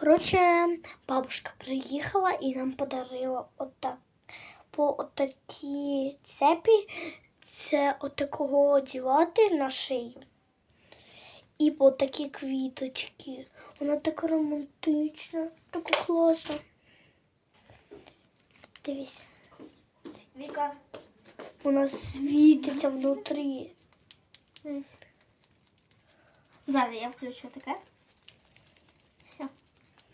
Коротше, бабушка приїхала і нам подарила отак. По отакій цепі це отакого одягати на шию. І по такі квіточки. Вона така романтична, така класна. Дивись, Віка. вона світиться внутрі. Зараз я включу таке.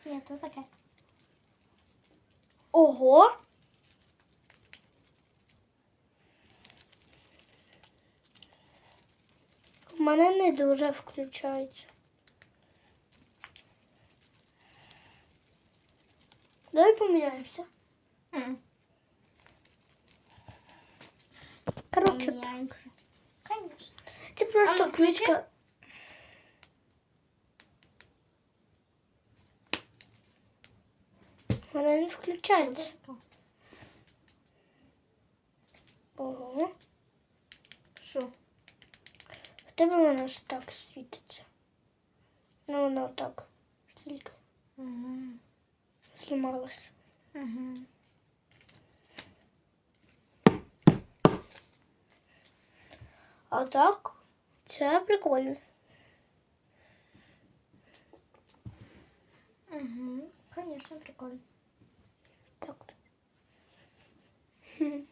Ні, то таке. Ого! У мене не дуже включається. Давай поміняємося. М, Коротше, Поміняємося. Конечно. це просто А ну, Вона не включається. Ого. Що? В тебе вона ж так світиться. Ну, вона так. Тільки Угу. знімалась. Угу. А так, це прикольно. Угу. Конечно, прикольно. Так.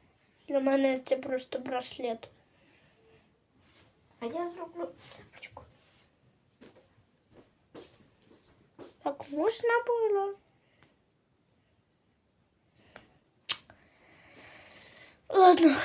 Для мене це просто браслет. А я зроблю цепочку. Так можна було. Ладно.